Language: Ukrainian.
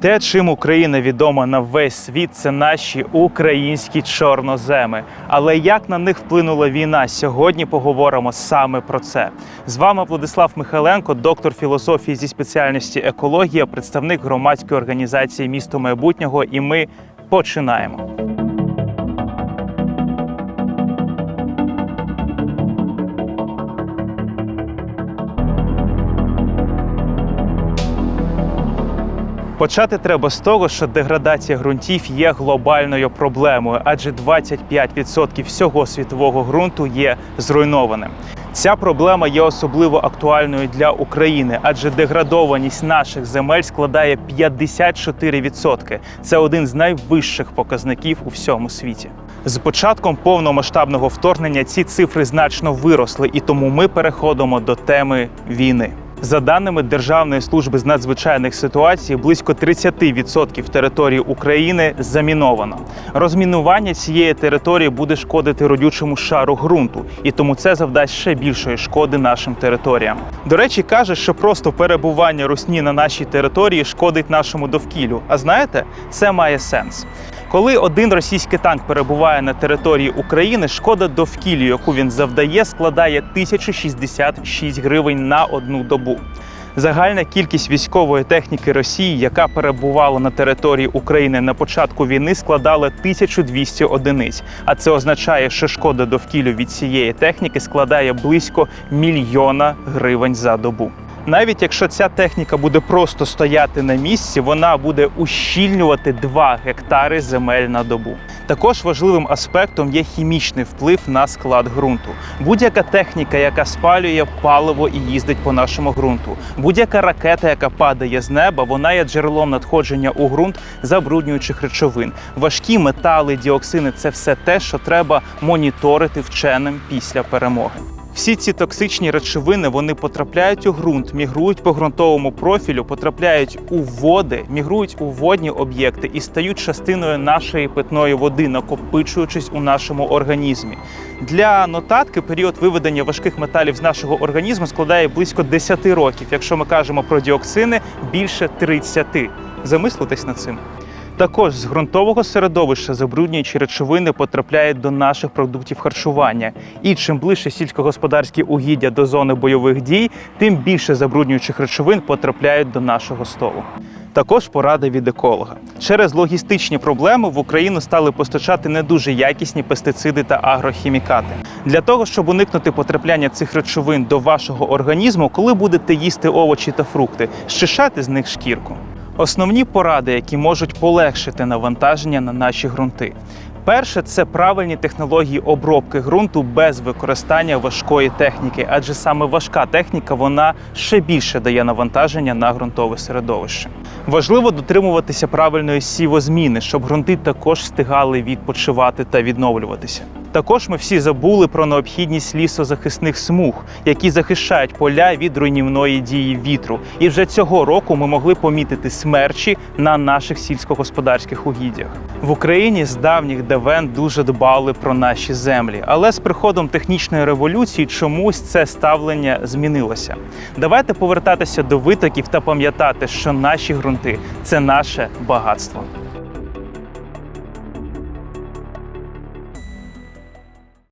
Те, чим Україна відома на весь світ, це наші українські чорноземи. Але як на них вплинула війна? Сьогодні поговоримо саме про це. З вами Владислав Михайленко, доктор філософії зі спеціальності екологія, представник громадської організації Місто майбутнього. І ми починаємо. Почати треба з того, що деградація ґрунтів є глобальною проблемою, адже 25% всього світового ґрунту є зруйнованим. Ця проблема є особливо актуальною для України, адже деградованість наших земель складає 54%. Це один з найвищих показників у всьому світі. З початком повномасштабного вторгнення ці цифри значно виросли, і тому ми переходимо до теми війни. За даними Державної служби з надзвичайних ситуацій, близько 30% території України заміновано. Розмінування цієї території буде шкодити родючому шару ґрунту, і тому це завдасть ще більшої шкоди нашим територіям. До речі, каже, що просто перебування русні на нашій території шкодить нашому довкіллю. А знаєте, це має сенс. Коли один російський танк перебуває на території України, шкода довкіллю, яку він завдає, складає 1066 гривень на одну добу. Загальна кількість військової техніки Росії, яка перебувала на території України на початку війни, складала 1200 одиниць. А це означає, що шкода довкіллю від цієї техніки складає близько мільйона гривень за добу. Навіть якщо ця техніка буде просто стояти на місці, вона буде ущільнювати 2 гектари земель на добу. Також важливим аспектом є хімічний вплив на склад ґрунту. Будь-яка техніка, яка спалює паливо і їздить по нашому ґрунту, будь-яка ракета, яка падає з неба, вона є джерелом надходження у ґрунт забруднюючих речовин. Важкі метали, діоксини це все те, що треба моніторити вченим після перемоги. Всі ці токсичні речовини вони потрапляють у ґрунт, мігрують по ґрунтовому профілю, потрапляють у води, мігрують у водні об'єкти і стають частиною нашої питної води, накопичуючись у нашому організмі. Для нотатки період виведення важких металів з нашого організму складає близько 10 років. Якщо ми кажемо про діоксини, більше 30. Замислитесь над цим. Також з ґрунтового середовища забруднюючі речовини потрапляють до наших продуктів харчування. І чим ближче сільськогосподарські угіддя до зони бойових дій, тим більше забруднюючих речовин потрапляють до нашого столу. Також порада від еколога. Через логістичні проблеми в Україну стали постачати не дуже якісні пестициди та агрохімікати. Для того, щоб уникнути потрапляння цих речовин до вашого організму, коли будете їсти овочі та фрукти, щишати з них шкірку. Основні поради, які можуть полегшити навантаження на наші ґрунти. Перше це правильні технології обробки ґрунту без використання важкої техніки, адже саме важка техніка вона ще більше дає навантаження на ґрунтове середовище. Важливо дотримуватися правильної сівозміни, щоб ґрунти також встигали відпочивати та відновлюватися. Також ми всі забули про необхідність лісозахисних смуг, які захищають поля від руйнівної дії вітру. І вже цього року ми могли помітити смерчі на наших сільськогосподарських угіддях. В Україні з давніх давен дуже дбали про наші землі, але з приходом технічної революції чомусь це ставлення змінилося. Давайте повертатися до витоків та пам'ятати, що наші ґрунти це наше багатство.